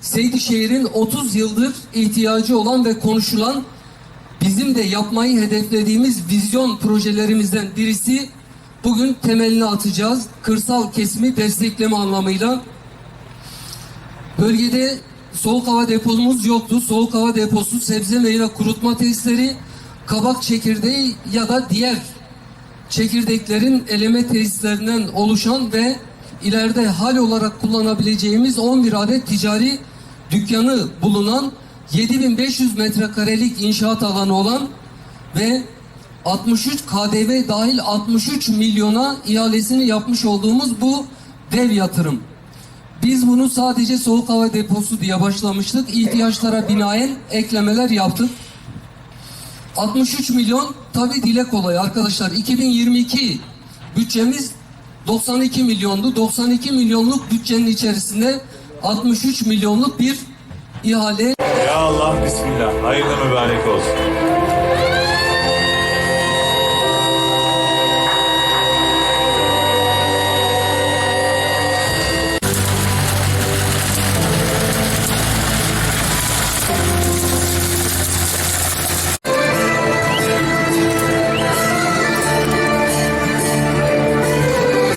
Seydişehir'in 30 yıldır ihtiyacı olan ve konuşulan bizim de yapmayı hedeflediğimiz vizyon projelerimizden birisi bugün temelini atacağız. Kırsal kesimi destekleme anlamıyla. Bölgede soğuk hava depomuz yoktu. Soğuk hava deposu, sebze meyve kurutma tesisleri, kabak çekirdeği ya da diğer çekirdeklerin eleme tesislerinden oluşan ve ileride hal olarak kullanabileceğimiz 11 adet ticari dükkanı bulunan 7500 metrekarelik inşaat alanı olan ve 63 KDV dahil 63 milyona ihalesini yapmış olduğumuz bu dev yatırım. Biz bunu sadece soğuk hava deposu diye başlamıştık. İhtiyaçlara binaen eklemeler yaptık. 63 milyon tabi dile kolay arkadaşlar. 2022 bütçemiz 92 milyondu. 92 milyonluk bütçenin içerisinde 63 milyonluk bir ihale Ya Allah bismillah. Hayırlı mübarek olsun.